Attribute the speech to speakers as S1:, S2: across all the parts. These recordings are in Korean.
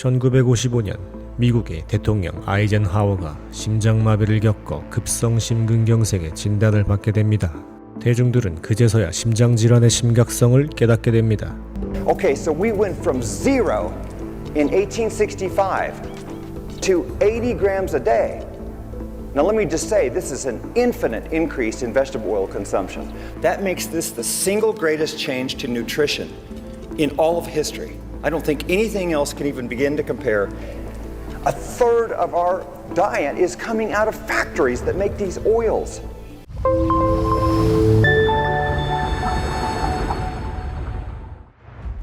S1: 1955년 미국의 대통령 아이젠하워가 심장마비를 겪어 급성 심근경색의 진단을 받게 됩니다. 대중들은 그제서야 심장 질환의 심각성을 깨닫게 됩니다.
S2: Okay, so we went from zero in 1865 to 80 grams a day. Now, let me just say, this is an infinite increase in vegetable oil consumption. That makes this the single greatest change to nutrition in all of history. I don't think anything else can even begin to compare. A third of our diet is coming out of factories that make these oils.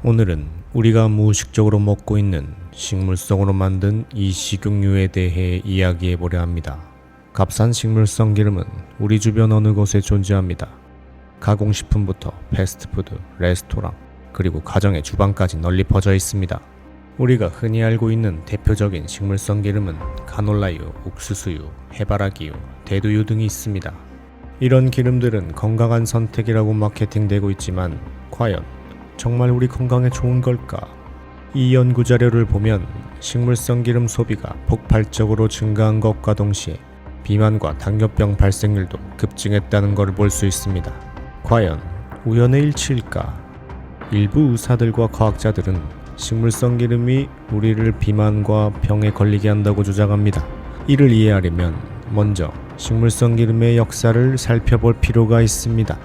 S1: 오늘은 우리가 무의식적으로 먹고 있는 식물성으로 만든 이 식용유에 대해 이야기해 보려 합니다. 값싼 식물성 기름은 우리 주변 어느 곳에 존재합니다. 가공식품부터 패스트푸드, 레스토랑, 그리고 가정의 주방까지 널리 퍼져 있습니다. 우리가 흔히 알고 있는 대표적인 식물성 기름은 카놀라유, 옥수수유, 해바라기유, 대두유 등이 있습니다. 이런 기름들은 건강한 선택이라고 마케팅되고 있지만 과연 정말 우리 건강에 좋은 걸까? 이 연구 자료를 보면 식물성 기름 소비가 폭발적으로 증가한 것과 동시에 비만과 당뇨병 발생률도 급증했다는 것을 볼 수 있습니다. 과연 우연의 일치일까? 일부 의사들과 과학자들은 식물성 기름이 우리를 비만과 병에 걸리게 한다고 주장합니다. 이를 이해하려면 먼저 식물성 기름의 역사를 살펴볼 필요가 있습니다.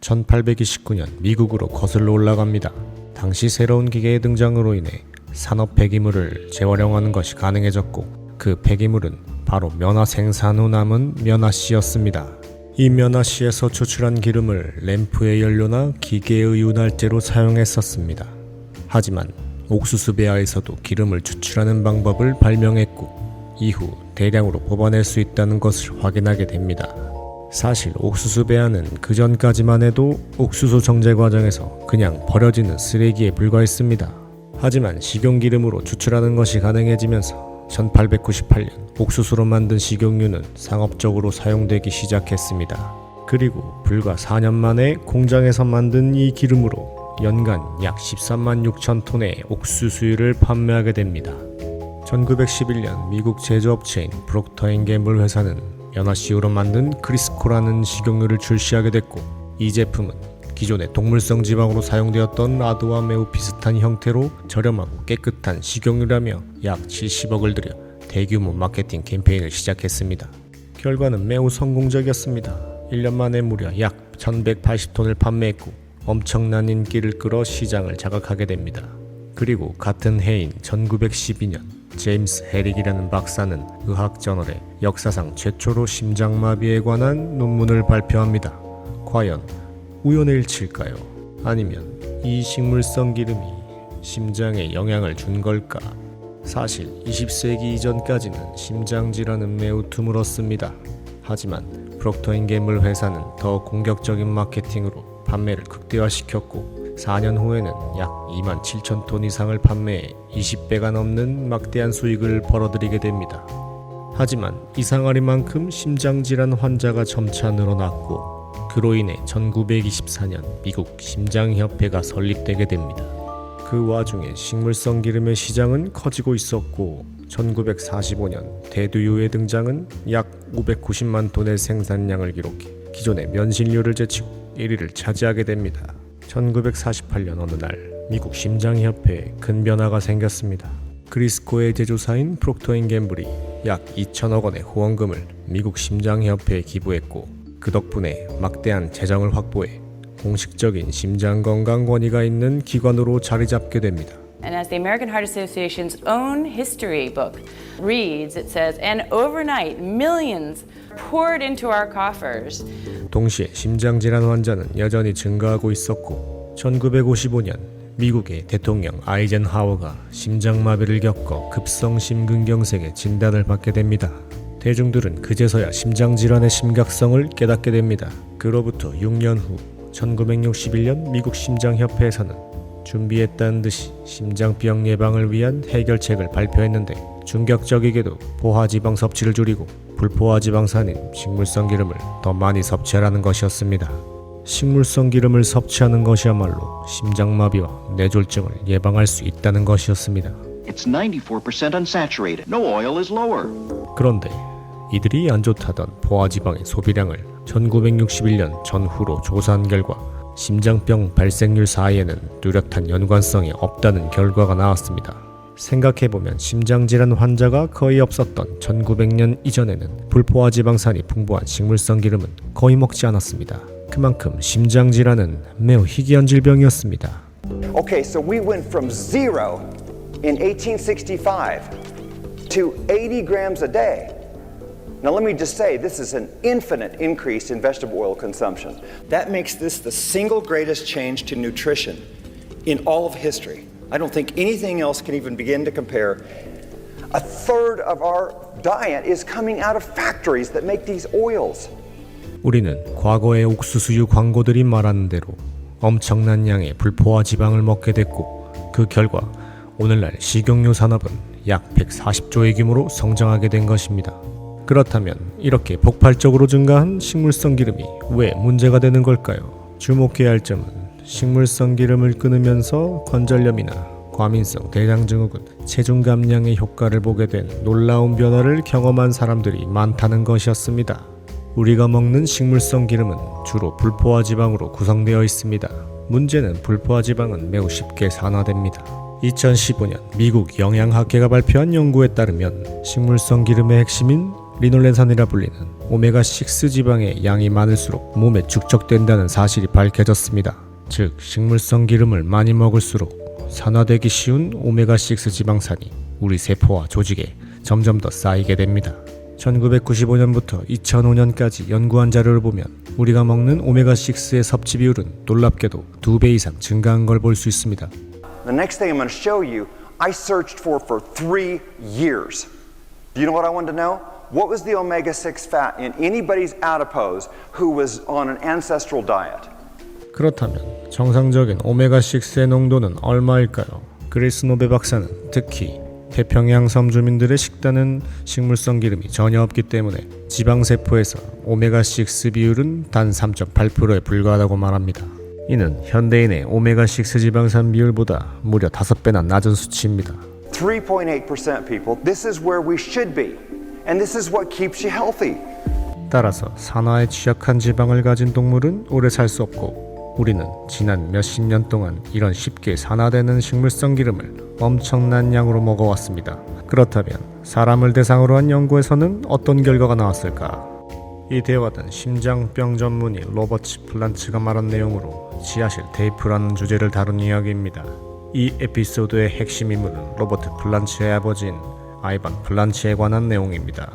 S1: 1829년 미국으로 거슬러 올라갑니다. 당시 새로운 기계의 등장으로 인해 산업 폐기물을 재활용하는 것이 가능해졌고 그 폐기물은 바로 면화 생산 후 남은 면화씨였습니다. 이 면화씨에서 추출한 기름을 램프의 연료나 기계의 윤활제로 사용했었습니다. 하지만 옥수수 배아에서도 기름을 추출하는 방법을 발명했고 이후 대량으로 뽑아낼 수 있다는 것을 확인하게 됩니다. 사실 옥수수 배아는 그 전까지만 해도 옥수수 정제 과정에서 그냥 버려지는 쓰레기에 불과했습니다. 하지만 식용기름으로 추출하는 것이 가능해지면서 1898년 옥수수로 만든 식용유는 상업적으로 사용되기 시작했습니다. 그리고 불과 4년 만에 공장에서 만든 이 기름으로 연간 약 13만 6천 톤의 옥수수유를 판매하게 됩니다. 1911년 미국 제조업체인 프록터앤갬블 회사는 연화씨유로 만든 크리스코라는 식용유를 출시하게 됐고 이 제품은 기존의 동물성 지방으로 사용되었던 라드와 매우 비슷한 형태로 저렴하고 깨끗한 식용유라며 약 70억을 들여 대규모 마케팅 캠페인을 시작했습니다. 결과는 매우 성공적이었습니다. 1년 만에 무려 약 1180톤을 판매했고 엄청난 인기를 끌어 시장을 자각하게 됩니다. 그리고 같은 해인 1912년 제임스 헤릭이라는 박사는 의학 저널에 역사상 최초로 심장마비에 관한 논문을 발표합니다. 과연 우연의 일치일까요? 아니면 이 식물성 기름이 심장에 영향을 준 걸까? 사실 20세기 이전까지는 심장 질환은 매우 드물었습니다. 하지만 프록터앤갬블 회사는 더 공격적인 마케팅으로 판매를 극대화시켰고 4년 후에는 약 2만 7천 톤 이상을 판매해 20배가 넘는 막대한 수익을 벌어들이게 됩니다. 하지만 이상하리만큼 심장질환 환자가 점차 늘어났고 그로 인해 1924년 미국 심장협회가 설립되게 됩니다. 그 와중에 식물성 기름의 시장은 커지고 있었고 1945년 대두유의 등장은 약 590만 톤의 생산량을 기록해 기존의 면신류를 제치고 1위를 차지하게 됩니다. 1948년 어느 날 미국 심장협회에 큰 변화가 생겼습니다. 그리스코의 제조사인 프록터앤갬블이 약 2천억 원의 후원금을 미국 심장협회에 기부했고 그 덕분에 막대한 재정을 확보해 공식적인 심장 건강 권위가 있는 기관으로 자리 잡게 됩니다.
S3: And as the American Heart Association's own history book reads, it says, and overnight, millions poured into our coffers.
S1: 동시에 심장 질환 환자는 여전히 증가하고 있었고 1955년 미국의 대통령 아이젠하워가 심장마비를 겪어 급성 심근경색의 진단을 받게 됩니다. 대중들은 그제서야 심장질환의 심각성을 깨닫게 됩니다. 그로부터 6년 후 1961년 미국 심장협회에서는 준비했다는 듯이 심장병 예방을 위한 해결책을 발표했는데 충격적이게도 포화지방 섭취를 줄이고 불포화지방산인 식물성 기름을 더 많이 섭취하라는 것이었습니다. 식물성 기름을 섭취하는 것이야말로 심장마비와 뇌졸중을 예방할 수 있다는 것이었습니다.
S4: It's 94% unsaturated. No oil is lower.
S1: 그런데 이들이 안 좋다던 포화지방의 소비량을 1961년 전후로 조사한 결과 심장병 발생률 사이에는 뚜렷한 연관성이 없다는 결과가 나왔습니다. 생각해보면 심장질환 환자가 거의 없었던 1900년 이전에는 불포화 지방산이 풍부한 식물성 기름은 거의 먹지 않았습니다. 그만큼 심장질환은 매우 희귀한 질병이었습니다.
S2: Okay, so we went from zero in 1865 to 80 grams a day. Now, let me just say, this is an infinite increase in vegetable oil consumption. That makes this the single greatest change to nutrition in all of history. I don't think anything else can even begin to compare. A third of our diet is coming out of factories that make these oils.
S1: 우리는 과거의 옥수수유 광고들이 말하는 대로 엄청난 양의 불포화 지방을 먹게 됐고 그 결과 오늘날 식용유 산업은 약 140조의 규모로 성장하게 된 것입니다. 그렇다면 이렇게 폭발적으로 증가한 식물성 기름이 왜 문제가 되는 걸까요? 주목해야 할 점은 식물성 기름을 끊으면서 관절염이나 과민성 대장증후군, 체중 감량의 효과를 보게 된 놀라운 변화를 경험한 사람들이 많다는 것이었습니다. 우리가 먹는 식물성 기름은 주로 불포화 지방으로 구성되어 있습니다. 문제는 불포화 지방은 매우 쉽게 산화됩니다. 2015년 미국 영양학회가 발표한 연구에 따르면 식물성 기름의 핵심인 리놀렌산이라 불리는 오메가6 지방의 양이 많을수록 몸에 축적된다는 사실이 밝혀졌습니다. 즉, 식물성 기름을 많이 먹을수록 산화되기 쉬운 오메가6 지방산이 우리 세포와 조직에 점점 더 쌓이게 됩니다. 1995년부터 2005년까지 연구한 자료를 보면 우리가 먹는 오메가6의 섭취 비율은 놀랍게도 두배 이상 증가한 걸 볼 수 있습니다.
S2: The next thing I'm going to show you, I searched for for three years. Do you know what I wanted to know? What was the omega 6 fat in anybody's adipose who was on an ancestral diet?
S1: 그렇다면 정상적인 오메가6의 농도는 얼마일까요? 그리스 노베 박사는 특히 태평양 섬 주민들의 식단은 식물성 기름이 전혀 없기 때문에 지방 세포에서 오메가6 비율은 단 3.8%에 불과하다고 말합니다. 이는 현대인의 오메가6 지방산 비율보다 무려 5배나 낮은 수치입니다.
S2: 3.8% people, this is where we should be. And this is what keeps you healthy.
S1: 따라서 산화에 취약한 지방을 가진 동물은 오래 살 수 없고 우리는 지난 몇십 년 동안 이런 쉽게 산화되는 식물성 기름을 엄청난 양으로 먹어왔습니다. 그렇다면 사람을 대상으로 한 연구에서는 어떤 결과가 나왔을까? 이 대화는 심장병 전문의 로버츠 플란츠가 말한 내용으로 지하실 테이프라는 주제를 다룬 이야기입니다. 이 에피소드의 핵심 인물은 로버트 플란츠의 아버지인 아이반 플란츠에 관한 내용입니다.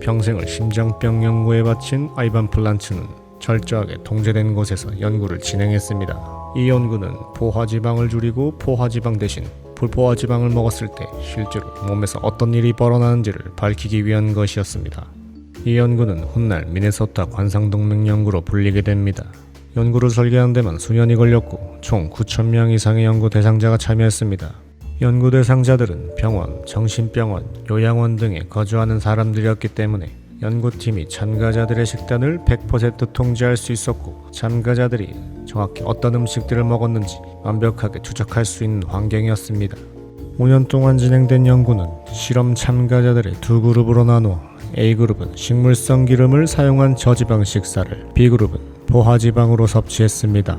S1: 평생을 심장병 연구에 바친 아이반 플란츠는 철저하게 통제된 곳에서 연구를 진행했습니다. 이 연구는 포화지방을 줄이고 포화지방 대신 불포화지방을 먹었을 때 실제로 몸에서 어떤 일이 벌어나는지를 밝히기 위한 것이었습니다. 이 연구는 훗날 미네소타 관상동맹 연구로 불리게 됩니다. 연구를 설계하는 데만 수년이 걸렸고 총 9,000명 이상의 연구 대상자가 참여했습니다. 연구 대상자들은 병원, 정신병원, 요양원 등에 거주하는 사람들이었기 때문에 연구팀이 참가자들의 식단을 100% 통제할 수 있었고 참가자들이 정확히 어떤 음식들을 먹었는지 완벽하게 추적할 수 있는 환경이었습니다. 5년 동안 진행된 연구는 실험 참가자들의 두 그룹으로 나누어 A그룹은 식물성 기름을 사용한 저지방 식사를 B그룹은 포화지방으로 섭취했습니다.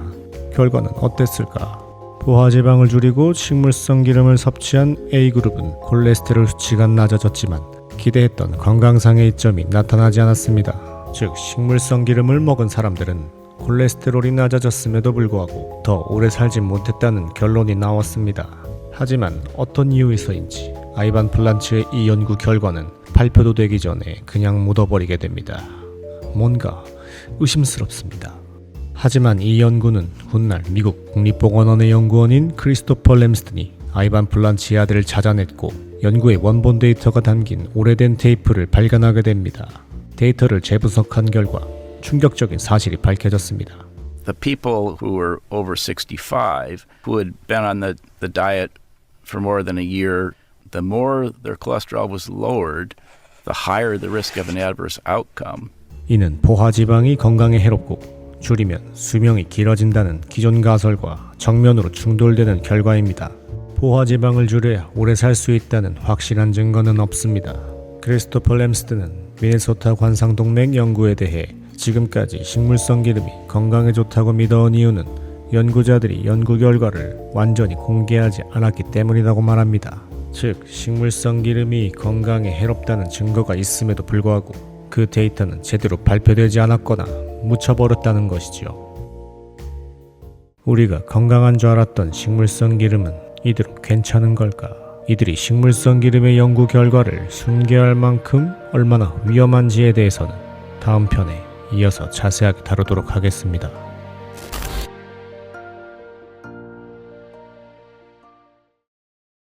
S1: 결과는 어땠을까? 포화지방을 줄이고 식물성 기름을 섭취한 A그룹은 콜레스테롤 수치가 낮아졌지만 기대했던 건강상의 이점이 나타나지 않았습니다. 즉, 식물성 기름을 먹은 사람들은 콜레스테롤이 낮아졌음에도 불구하고 더 오래 살지 못했다는 결론이 나왔습니다. 하지만 어떤 이유에서인지 아이반 플란츠의 이 연구 결과는 발표도 되기 전에 그냥 묻어버리게 됩니다. 뭔가 의심스럽습니다. 하지만 이 연구는 훗날 미국 국립보건원의 연구원인 크리스토퍼 램스튼이 아이반 플란치의 아들을 찾아냈고 연구의 원본 데이터가 담긴 오래된 테이프를 발견하게 됩니다. 데이터를 재분석한 결과 충격적인 사실이 밝혀졌습니다.
S5: the people who were over 65 who had been on the, the diet for more than a year, the more their cholesterol was lowered, the higher the risk of an adverse outcome.
S1: 이는 포화지방이 건강에 해롭고 줄이면 수명이 길어진다는 기존 가설과 정면으로 충돌되는 결과입니다. 포화지방을 줄여야 오래 살 수 있다는 확실한 증거는 없습니다. 크리스토퍼 램스드는 미네소타 관상동맥 연구에 대해 지금까지 식물성 기름이 건강에 좋다고 믿어온 이유는 연구자들이 연구 결과를 완전히 공개하지 않았기 때문이라고 말합니다. 즉, 식물성 기름이 건강에 해롭다는 증거가 있음에도 불구하고 그 데이터는 제대로 발표되지 않았거나 묻혀버렸다는 것이지요. 우리가 건강한 줄 알았던 식물성 기름은 이들은 괜찮은 걸까? 이들이 식물성 기름의 연구 결과를 숨겨할 만큼 얼마나 위험한지에 대해서는 다음 편에 이어서 자세하게 다루도록 하겠습니다.